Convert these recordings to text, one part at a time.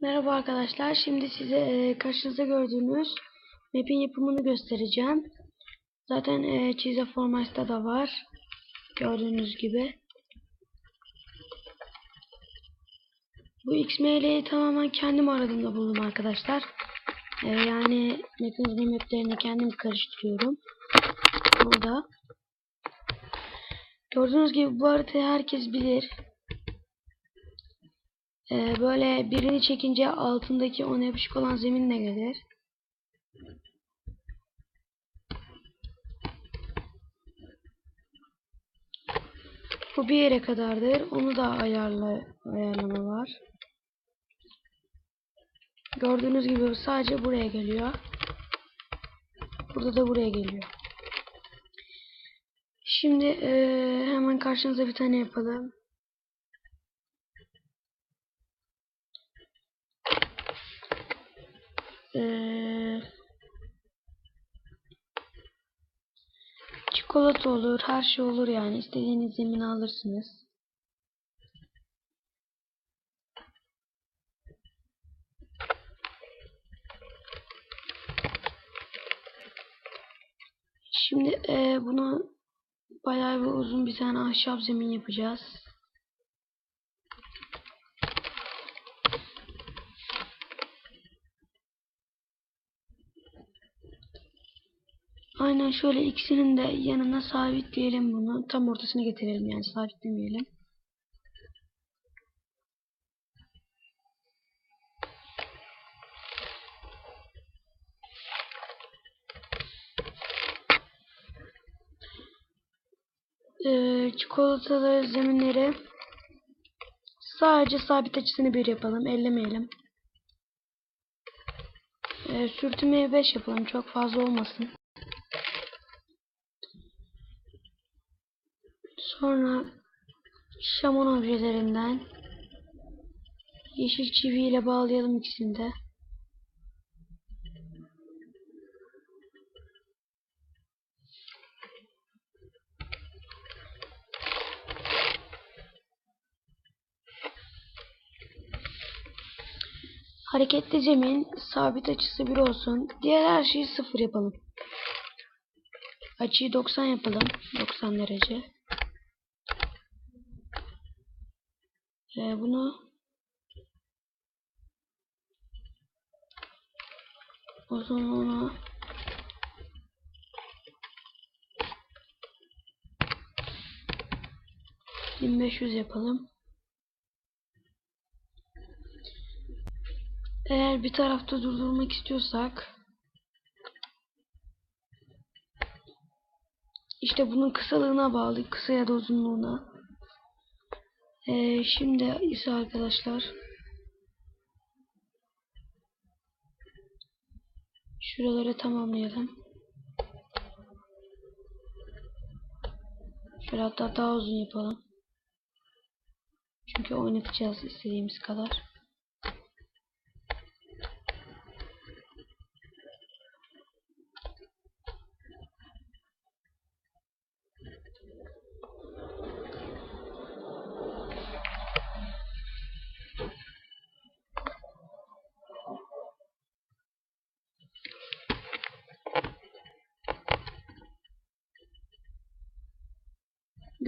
Merhaba arkadaşlar. Şimdi size e, karşınızda gördüğünüz map'in yapımını göstereceğim. Zaten e, çize formatta da var. Gördüğünüz gibi. Bu XML'yi tamamen kendim aradığımda buldum arkadaşlar. E, yani mekanizma map'lerini kendim karıştırıyorum. Burada. Gördüğünüz gibi bu haritayı herkes bilir. Ee, böyle birini çekince altındaki ona yapışık olan zeminle gelir. Bu bir yere kadardır. Onu da ayarla ayarlama var. Gördüğünüz gibi sadece buraya geliyor. Burada da buraya geliyor. Şimdi eee, hemen karşınıza bir tane yapalım. Ee, çikolata olur, her şey olur yani. İstediğiniz zemini alırsınız. Şimdi e, bunu bayağı bir uzun bir tane ahşap zemin yapacağız. Aynen şöyle ikisinin de yanına sabitleyelim bunu. Tam ortasına getirelim yani sabitlemeyelim. Ee, çikolatalı zeminleri sadece sabit açısını bir yapalım. Ellemeyelim. Ee, sürtünmeyi 5 yapalım. Çok fazla olmasın. Sonra şamon objelerinden yeşil çiviyle bağlayalım ikisini de. Hareketli zemin sabit açısı 1 olsun. Diğer her şeyi 0 yapalım. Açıyı 90 yapalım. 90 derece. Ee, bunu uzunluğunu bin beş yüz yapalım. Eğer bir tarafta durdurmak istiyorsak işte bunun kısalığına bağlı kısa ya da uzunluğuna. Ee, şimdi ise arkadaşlar şuraları tamamlayalım. Şöyle hatta daha uzun yapalım. Çünkü oynatacağız istediğimiz kadar.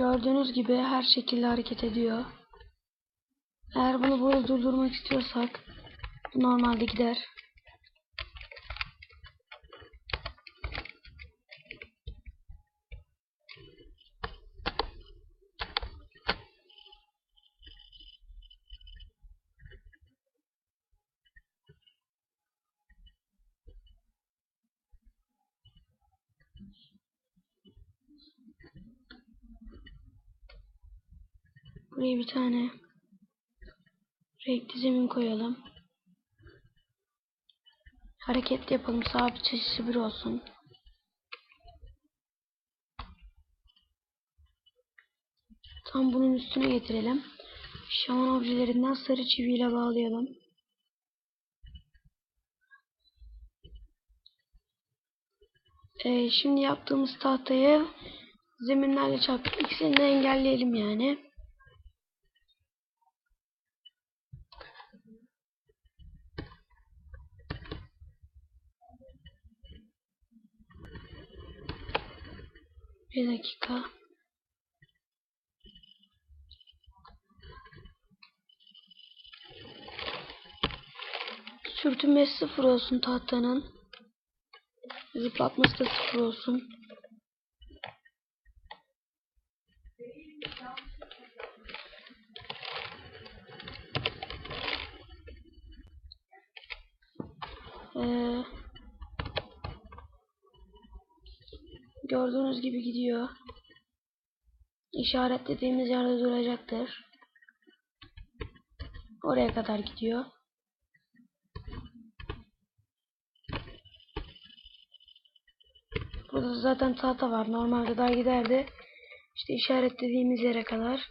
Gördüğünüz gibi her şekilde hareket ediyor. Eğer bunu böyle durdurmak istiyorsak normalde gider. Buraya bir tane renkli zemin koyalım. Hareketli yapalım. Sabit çeşitli bir olsun. Tam bunun üstüne getirelim. Şaman objelerinden sarı çiviyle bağlayalım. Ee, şimdi yaptığımız tahtayı zeminlerle çarpıp ikisini de engelleyelim yani. Bir dakika. Sürtünmesi sıfır olsun tahtanın. Zıplatması da sıfır olsun. Ee, gördüğünüz gibi gidiyor. İşaretlediğimiz yerde duracaktır. Oraya kadar gidiyor. Burada zaten tahta var. Normalde daha giderdi. İşte işaretlediğimiz yere kadar.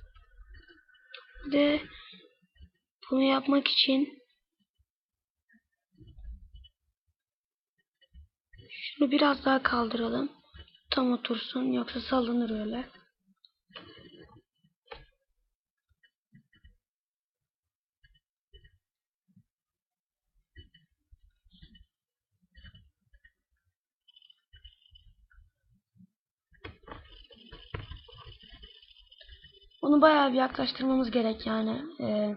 De bunu yapmak için şunu biraz daha kaldıralım. Tam otursun. Yoksa sallanır öyle. Onu bayağı bir yaklaştırmamız gerek yani. Ee,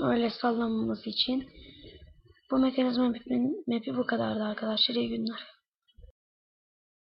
öyle sallanmaması için. Bu mekanizma map'i bu kadardı arkadaşlar. İyi günler.